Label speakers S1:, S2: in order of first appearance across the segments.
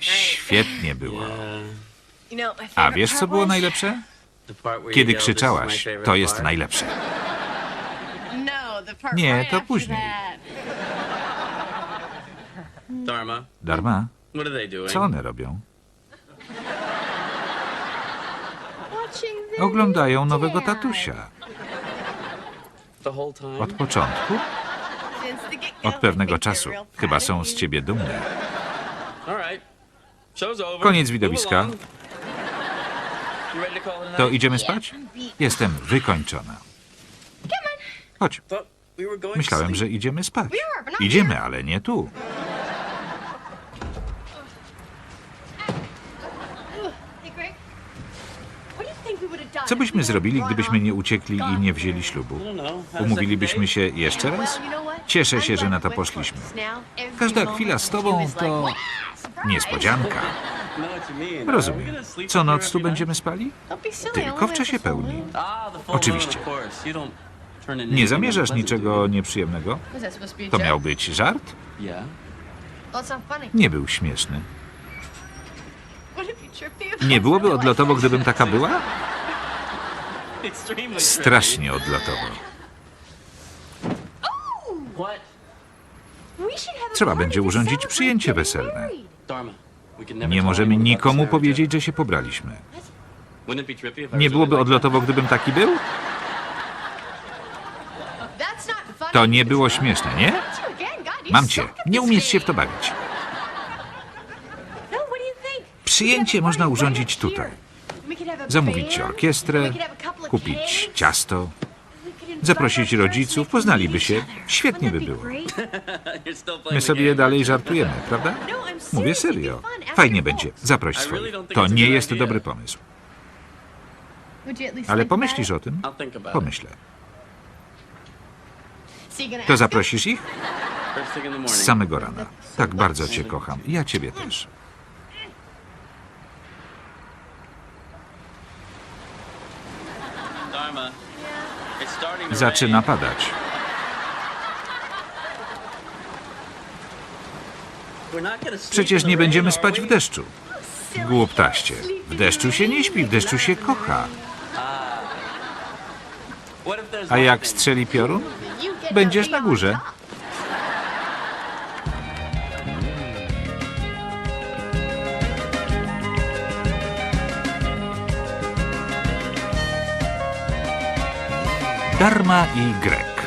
S1: Świetnie było. A wiesz, co było najlepsze? Kiedy
S2: yelled, "This is
S1: krzyczałaś, to jest
S2: part."
S1: najlepsze.
S3: No,
S1: Nie, to później.
S2: Dharma,
S1: Darma, co one robią? Oglądają nowego tatusia. Od początku? Od pewnego czasu. Chyba są z ciebie dumni. Koniec widowiska.
S2: to
S1: idziemy spać? Jestem wykończona. Chodź. Myślałem, że idziemy spać. Idziemy, ale nie tu. Co byśmy zrobili, gdybyśmy nie uciekli i nie wzięli ślubu? Umówilibyśmy się jeszcze raz? Cieszę się, że na to poszliśmy. Każda chwila z tobą to niespodzianka. Rozumiem. Co noc tu będziemy spali? Tylko w czasie pełni. Oczywiście. Nie zamierzasz niczego nieprzyjemnego? To miał być żart? Nie był śmieszny. Nie byłoby odlotowo, gdybym taka była? Strasznie odlotowo. Trzeba będzie urządzić przyjęcie weselne. Nie możemy nikomu powiedzieć, że się pobraliśmy. Nie byłoby odlotowo, gdybym taki był? To nie było śmieszne, nie? Mam cię. Nie umiesz się w to bawić. Przyjęcie można urządzić tutaj. Zamówić orkiestrę, kupić ciasto, zaprosić rodziców, poznaliby się. Świetnie by było. My sobie dalej żartujemy, prawda? Mówię serio. Fajnie będzie. Zaproś swoich. To nie jest dobry pomysł. Ale pomyślisz o tym? Pomyślę. To zaprosisz ich? Z samego rana. Tak bardzo cię kocham. Ja ciebie też.
S2: Dharma, it's starting to
S1: Zaczyna padać. Przecież nie będziemy spać w deszczu. Głuptaście. W deszczu się nie śpi, w deszczu się kocha. A jak strzeli piorun? Będziesz na górze. Darma i Grek.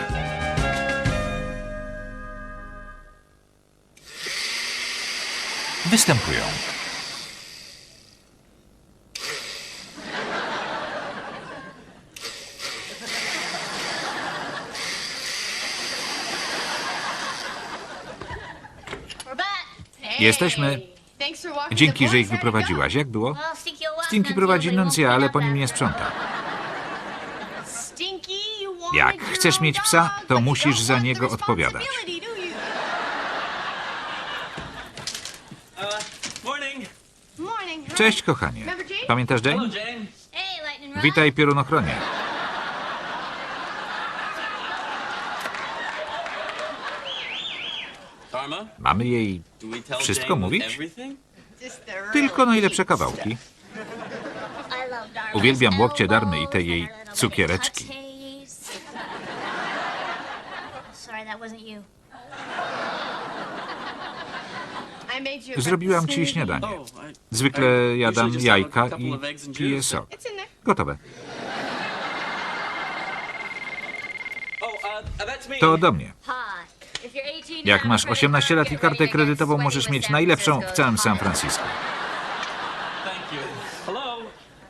S1: Występują. Jesteśmy. Dzięki, że ich wyprowadziłaś. Jak było? Stinky prowadzi nuncja, ale po nim nie sprząta. Jak chcesz mieć psa, to musisz za niego odpowiadać. Cześć, kochanie. Pamiętasz Jane? Witaj, piorunochronie. Mamy jej Wszystko mówić? tylko najlepsze kawałki. Uwielbiam łokcie Darmy i te jej cukiereczki.
S4: That wasn't you.
S1: Zrobiłam ci śniadanie.
S2: Oh,
S1: Zwykle jadam jajka i piję sok. Gotowe.
S2: Oh, uh, me.
S1: To do mnie.
S4: Hi. If you're 18
S1: Jak masz
S4: credit
S1: 18
S4: card,
S1: lat i kartę kredytową, możesz mieć najlepszą w całym San. Francisco.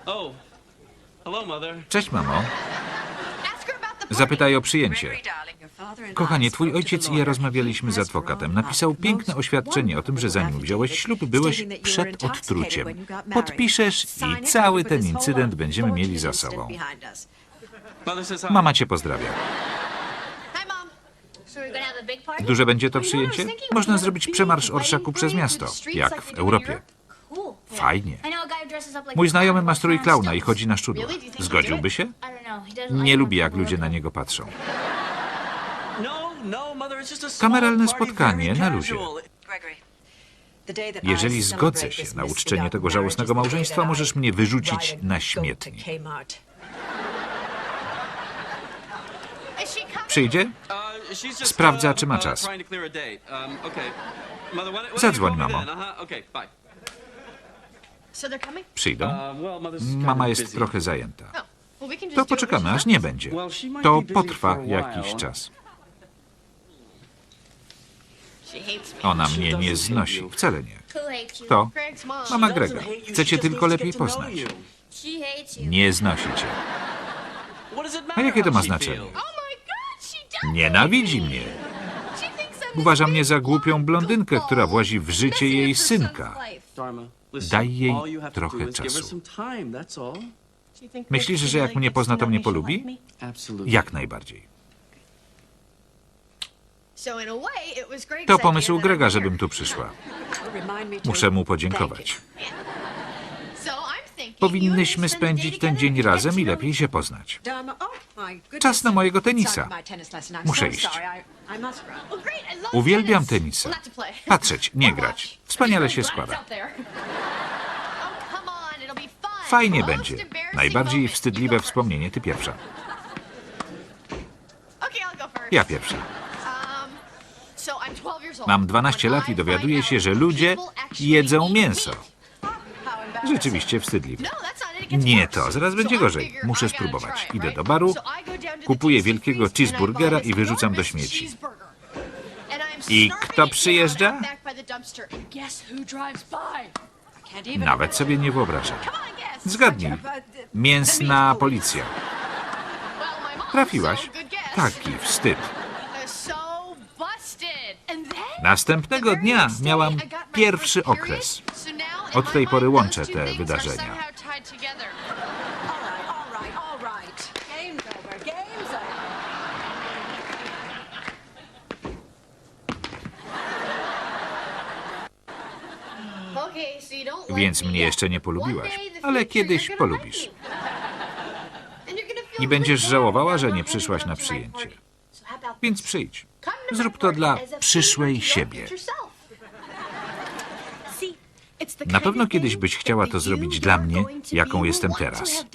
S2: Oh.
S1: Cześć, mamo. Zapytaj o przyjęcie. Kochanie, twój ojciec i ja rozmawialiśmy z adwokatem. Napisał piękne oświadczenie o tym, że zanim wziąłeś ślub, byłeś przed odtruciem. Podpiszesz i cały ten incydent będziemy mieli za sobą. Mama cię pozdrawia. Duże będzie to przyjęcie? Można zrobić przemarsz orszaku przez miasto, jak w Europie. Fajnie. Mój znajomy ma strój klauna i chodzi na szczudło. Zgodziłby się? Nie lubi, jak ludzie na niego patrzą.
S2: No, no,
S1: Kameralne spotkanie na luzie. Jeżeli zgodzę się na uczczenie tego żałosnego małżeństwa, możesz mnie wyrzucić na śmietnik. Przyjdzie?
S2: Uh,
S1: Sprawdza,
S2: uh,
S1: czy ma
S2: uh,
S1: czas.
S2: Um,
S1: Zadzwoń, mamo. Przyjdą?
S2: Uh,
S1: Mama jest trochę zajęta.
S4: Oh,
S1: To poczekamy, aż nie będzie. To potrwa jakiś czas. Ona mnie nie znosi. Wcale nie.
S4: Who hates you?
S1: To
S4: Greg's mom.
S1: mama Grega. Chce cię tylko lepiej poznać. Nie znosi cię. A jakie to ma znaczenie?
S4: Oh.
S1: Nienawidzi mnie. Uważa mnie za głupią blondynkę, która włazi w życie jej synka. Daj jej trochę czasu. Myślisz, że jak mnie pozna, to mnie polubi? Jak najbardziej. To pomysł Grega, żebym tu przyszła. Muszę mu podziękować. Powinnyśmy spędzić ten dzień razem i lepiej się poznać.
S3: Czas
S1: na mojego tenisa. Muszę iść. Uwielbiam tenisa. Patrzeć, nie grać. Wspaniale się składa. Fajnie będzie. Najbardziej wstydliwe wspomnienie, ty pierwsza. Ja pierwsza.
S4: So I'm 12 years old.
S1: Mam 12 lat i dowiaduję się, że ludzie jedzą mięso. Rzeczywiście wstydliwe.
S4: No,
S1: Nie to, zaraz będzie gorzej. Muszę spróbować. Idę do baru, kupuję wielkiego cheeseburgera i wyrzucam do śmieci. I kto przyjeżdża? Nawet sobie nie wyobrażam. Zgadnij. Mięsna policja. Trafiłaś? Taki wstyd. Następnego dnia miałam pierwszy okres. Od tej pory łączę te wydarzenia. Więc mnie jeszcze nie polubiłaś, ale kiedyś polubisz. I będziesz żałowała, że nie przyszłaś na przyjęcie. Więc przyjdź. Zrób to dla przyszłej siebie.
S3: Na pewno kiedyś byś chciała to zrobić dla mnie, jaką jestem teraz.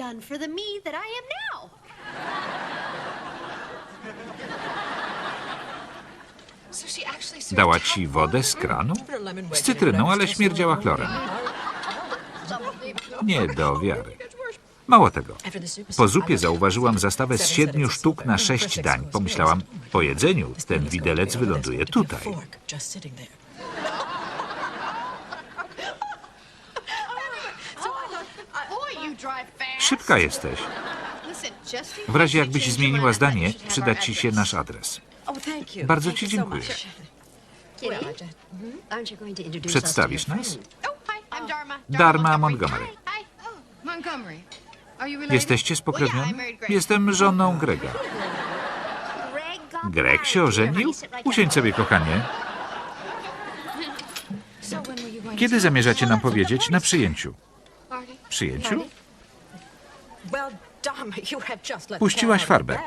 S1: Dała ci wodę z kranu? Z cytryną, ale śmierdziała chlorem. Nie do wiary. Mało tego. Po zupie zauważyłam zastawę z siedmiu sztuk na sześć dań. Pomyślałam, po jedzeniu ten widelec wyląduje tutaj. Szybka jesteś. W razie jakbyś zmieniła zdanie, przyda ci się nasz adres. Bardzo ci dziękuję. Przedstawisz nas? Dharma Montgomery. Jesteście spokrewnieni? Jestem żoną Grega. Greg się ożenił? Usiądź sobie, kochanie. Kiedy zamierzacie nam powiedzieć na przyjęciu? Przyjęciu? Puściłaś farbę.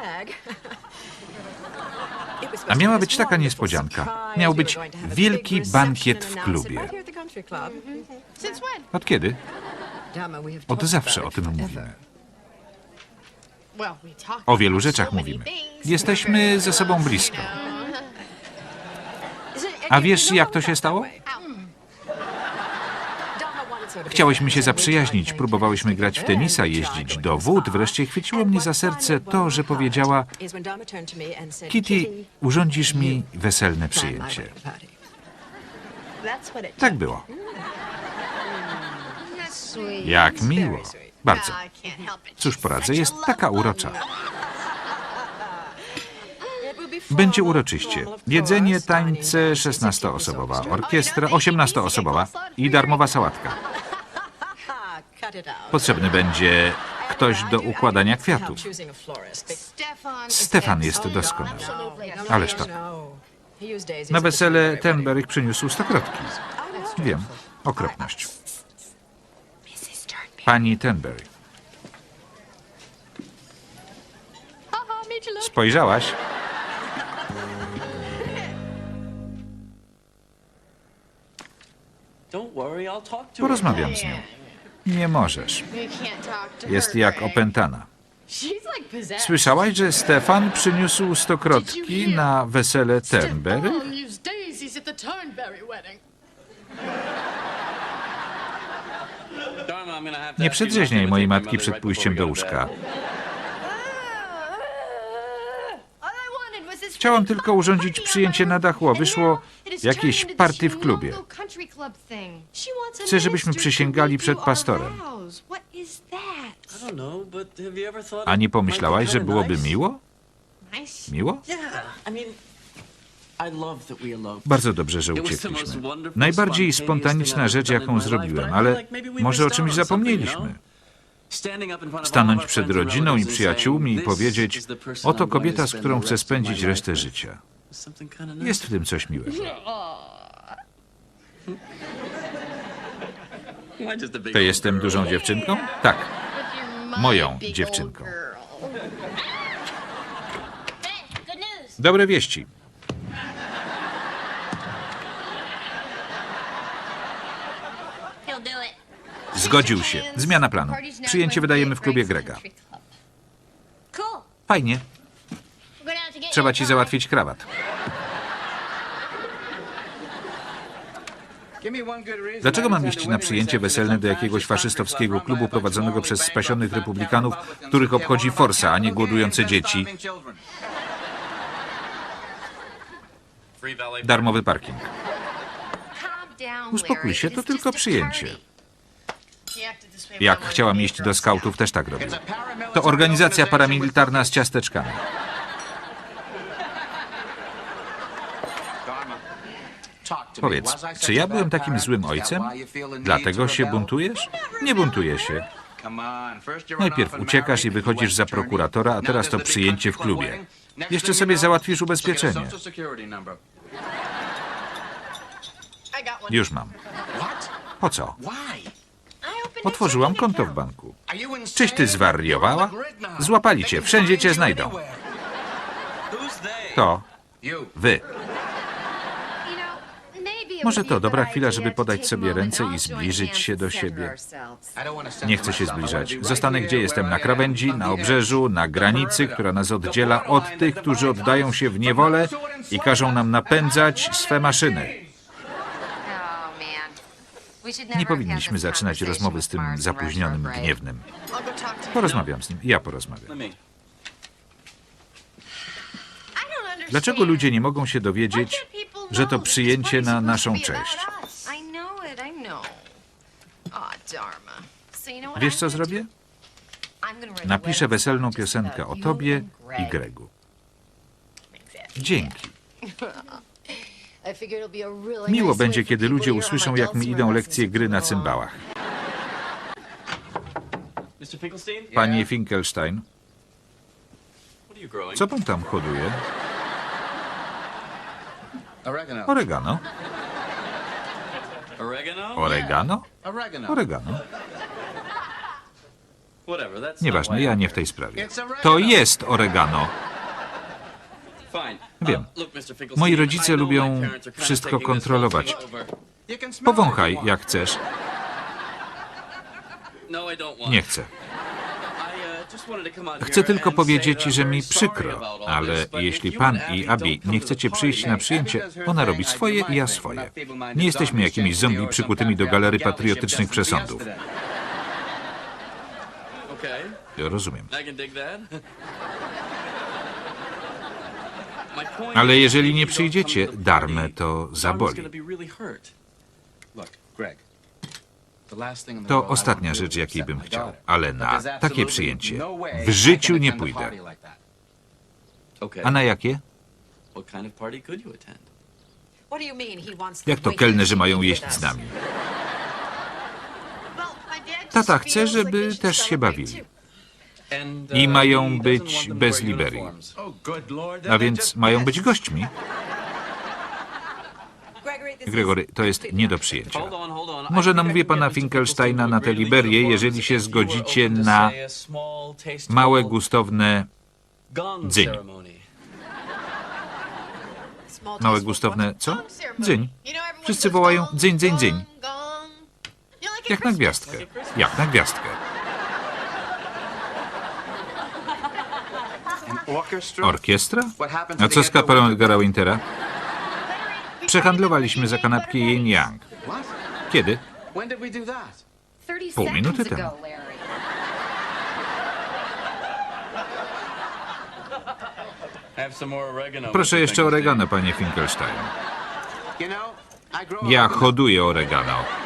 S1: A miała być taka niespodzianka. Miał być wielki bankiet w klubie. Od kiedy? Od zawsze o tym mówimy. O wielu rzeczach mówimy. Jesteśmy ze sobą blisko. A wiesz, jak to się stało? Chciałyśmy się zaprzyjaźnić, próbowałyśmy grać w tenisa, jeździć do wód. Wreszcie chwyciło mnie za serce to, że powiedziała Kitty, urządzisz mi weselne przyjęcie. Tak było. Jak miło. Bardzo. Cóż poradzę, jest taka urocza. Będzie uroczyście. Jedzenie, tańce 16-osobowa, orkiestra 18-osobowa i darmowa sałatka. Potrzebny będzie ktoś do układania kwiatów. Stefan jest doskonały. Ależ tak. Na wesele Tenberg przyniósł stokrotki. Wiem, okropność. Pani Tenberg. Spojrzałaś? Porozmawiam z nią. Nie możesz. Jest jak opętana. Słyszałaś, że Stefan przyniósł stokrotki na wesele Turnberry? Nie przedrzeźniaj mojej matki przed pójściem do łóżka. Chciałam tylko urządzić przyjęcie na dachu, a wyszło jakieś party w klubie. Chcę, żebyśmy przysięgali przed pastorem. A nie pomyślałaś, że byłoby miło? Miło? Bardzo dobrze, że uciekliśmy. Najbardziej spontaniczna rzecz, jaką zrobiłem, ale może o czymś zapomnieliśmy. Stanąć przed rodziną i przyjaciółmi i
S2: saying, "This
S1: powiedzieć, oto kobieta, z którą chcę spędzić resztę
S2: with."
S1: życia. Jest w tym coś miłego. To jestem dużą dziewczynką? Tak. Moją dziewczynką. Dobre wieści. Zgodził się. Zmiana planu. Przyjęcie wydajemy w klubie Grega. Fajnie. Trzeba ci załatwić krawat. Dlaczego mam iść na przyjęcie weselne do jakiegoś faszystowskiego klubu prowadzonego przez spasionych republikanów, których obchodzi forsa, a nie głodujące dzieci? Darmowy parking. Uspokój się, to tylko przyjęcie. Jak chciałam iść do skautów, też tak robię. To organizacja paramilitarna z ciasteczkami. Powiedz, czy ja byłem takim złym ojcem? Dlatego się buntujesz? Nie buntuję się. Najpierw uciekasz i wychodzisz za prokuratora, a teraz to przyjęcie w klubie. Jeszcze sobie załatwisz ubezpieczenie. Już mam. Po co? Otworzyłam konto w banku. Czyś ty zwariowała? Złapali cię, wszędzie cię znajdą. To wy. Może to dobra chwila, żeby podać sobie ręce i zbliżyć się do siebie. Nie chcę się zbliżać. Zostanę gdzie jestem, na krawędzi, na obrzeżu, na granicy, która nas oddziela od tych, którzy oddają się w niewolę i każą nam napędzać swe maszyny. Nie powinniśmy zaczynać rozmowy z tym zapóźnionym gniewnym. Porozmawiam z nim. Ja porozmawiam. Dlaczego ludzie nie mogą się dowiedzieć, że to przyjęcie na naszą cześć? Wiesz co zrobię? Napiszę weselną piosenkę o tobie i
S4: Greg.
S1: Gregu. Dzięki. Miło będzie, kiedy ludzie usłyszą, jak mi idą lekcje gry na cymbałach. Panie Finkelstein, co pan tam hoduje?
S3: Oregano.
S1: Oregano?
S2: Oregano?
S1: Nieważne, ja nie w tej sprawie. To jest oregano. Wiem.
S2: Uh,
S1: Moi rodzice lubią wszystko kontrolować. Powąchaj, jak chcesz.
S2: No,
S1: Nie chcę.
S2: Uh,
S1: Chcę tylko powiedzieć, że mi przykro, ale jeśli pan
S2: Abby
S1: i Abi
S2: come
S1: nie chcecie przyjść na przyjęcie, ona robi swoje i ja swoje. Nie jesteśmy jakimiś zombie przykutymi do galerii patriotycznych przesądów. Rozumiem.
S2: I can dig that. My point
S1: Ale jeżeli nie przyjdziecie,
S2: come to
S1: zaboli. To ostatnia rzecz, jakiej bym chciał, ale na takie przyjęcie w życiu nie pójdę. A na jakie? Jak to kelnerzy mają jeść z nami? Tata chce, żeby też się bawili. I
S2: uh,
S1: mają być bez liberii.
S3: Oh.
S1: A więc mają być gośćmi.
S5: Gregory,
S1: to jest nie do przyjęcia. Może namówię pana. Finkelsteina na
S2: agree to
S1: jeżeli się zgodzicie na małe, gustowne, dzyń. małe gustowne, co? Dzyń. Wszyscy wołają dzyń, dzyń, dzyń. Jak na gwiazdkę. Jak na gwiazdkę. Orkiestra? A co z kapelą Edgara Wintera? Przehandlowaliśmy za kanapki Yin Yang. Kiedy?
S2: When did we do that?
S4: 30
S1: Pół minuty temu. Proszę jeszcze oregano, panie Finkelstein. Ja hoduję oregano.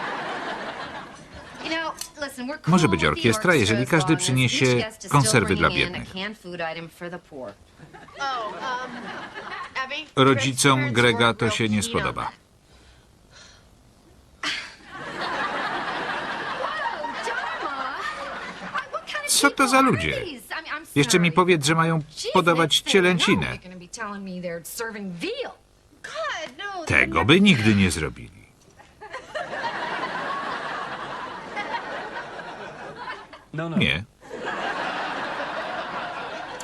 S1: Może być orkiestra, jeżeli każdy przyniesie konserwy dla biednych. Rodzicom Grega to się nie spodoba. Co to za ludzie? Jeszcze mi powiedz, że mają podawać cielęcinę. Tego by nigdy nie zrobili.
S2: No, no.
S1: Nie.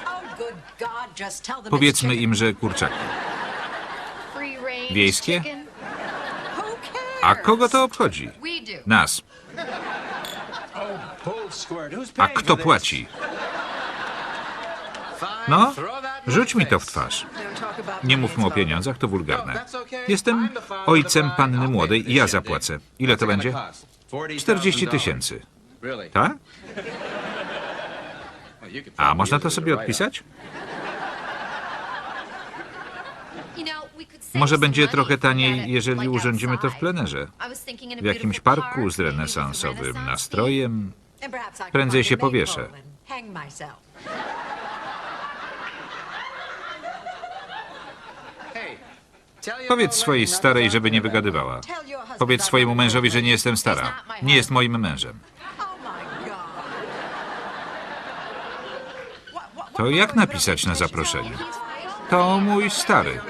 S5: Oh, just tell them it's
S1: Powiedzmy im, że kurczaki. Wiejskie? A kogo to obchodzi? Nas. A kto płaci? No, rzuć mi to w twarz. Nie mówmy o pieniądzach, to wulgarne. Jestem ojcem panny młodej i ja zapłacę. Ile to będzie? 40 tysięcy. Tak? A można to sobie odpisać? Może będzie trochę taniej, jeżeli urządzimy to w plenerze. W jakimś parku
S4: park,
S1: z renesansowym nastrojem. Prędzej się powieszę. Powiedz swojej starej, żeby nie wygadywała. Powiedz swojemu mężowi, że nie jestem stara. Nie jest moim mężem. To jak napisać na zaproszeniu? To mój stary.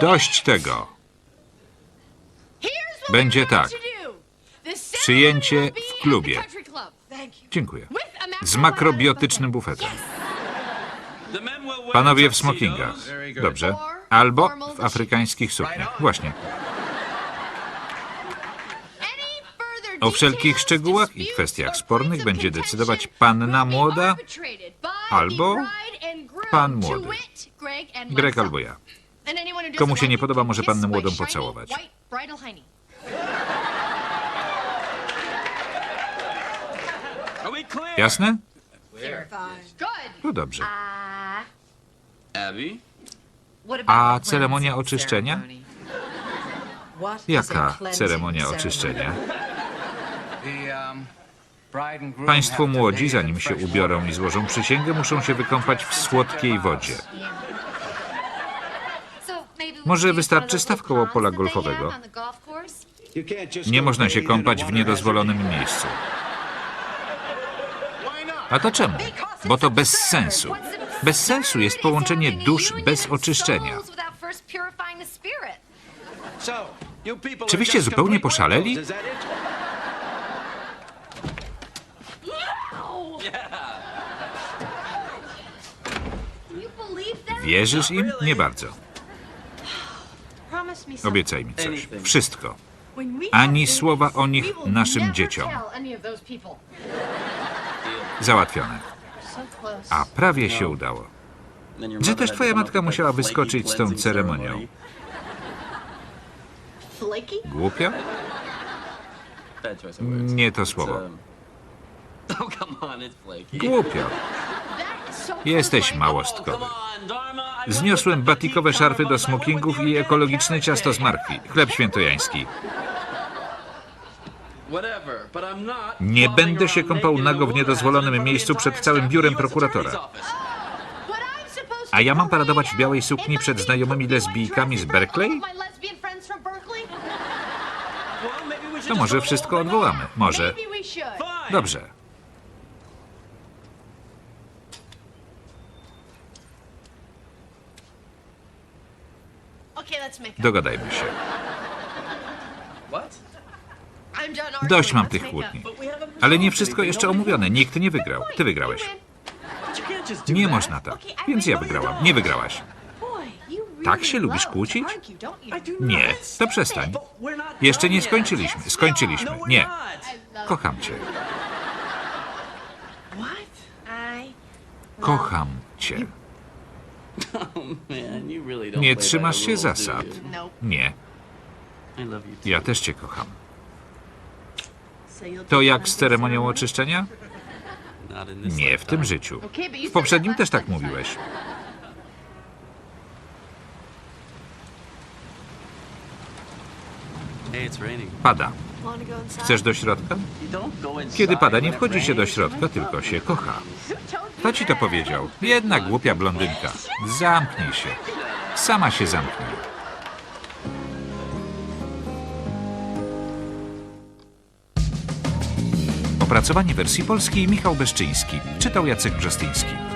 S1: Dość tego. Będzie tak. Przyjęcie w klubie. Dziękuję. Z makrobiotycznym bufetem. Panowie w smokingach. Dobrze. Albo w afrykańskich sukniach. Właśnie. O wszelkich szczegółach i kwestiach
S6: or
S1: spornych będzie decydować panna młoda albo pan
S6: to
S1: młody.
S6: Greg
S1: albo ja. Komu się nie podoba, może pannę młodą pocałować. Jasne?
S6: Good.
S1: No dobrze. A ceremonia oczyszczenia? Jaka ceremonia oczyszczenia? Państwo młodzi, zanim się ubiorą i złożą przysięgę, muszą się wykąpać w słodkiej wodzie. Może wystarczy staw koło pola golfowego. Nie można się kąpać w niedozwolonym miejscu. A to czemu? Bo to bez sensu. Bez sensu jest połączenie dusz bez oczyszczenia.
S2: Czy wyście zupełnie poszaleli?
S1: Wierzysz im? Nie bardzo. Obiecaj mi coś. Wszystko. Ani słowa o nich naszym dzieciom. Załatwione. A prawie się udało. Że też twoja matka musiała wyskoczyć z tą ceremonią. Głupio? Nie to słowo.
S2: Oh, it's flaky.
S1: Głupio. Jesteś małostkowy. Zniosłem batikowe szarfy do smokingów i ekologiczne ciasto z markwi. Chleb świętojański. Nie będę się kąpał nago w niedozwolonym miejscu przed całym biurem prokuratora. A ja mam paradować w białej sukni przed znajomymi lesbijkami z Berkeley? To może wszystko odwołamy. Może. Dobrze. Dogadajmy się. Dość mam tych kłótni. Ale nie wszystko jeszcze omówione. Nikt nie wygrał. Ty wygrałeś. Nie można tak. Więc ja wygrałam. Nie wygrałaś. Tak się lubisz kłócić? Nie, to przestań. Jeszcze nie skończyliśmy. Skończyliśmy.
S2: No,
S1: Nie. Kocham cię. Kocham cię. Nie
S2: play
S1: trzymasz się zasad. Nie. Ja też cię kocham. To jak z ceremonią oczyszczenia? Nie w tym życiu. W poprzednim też tak mówiłeś. Pada. Chcesz do środka? Kiedy pada, nie wchodzi się do środka, tylko się kocha. Kto ci to powiedział? Jedna głupia blondynka. Zamknij się. Sama się zamknij. Opracowanie wersji polskiej Michał Beszczyński. Czytał Jacek Brzostyński.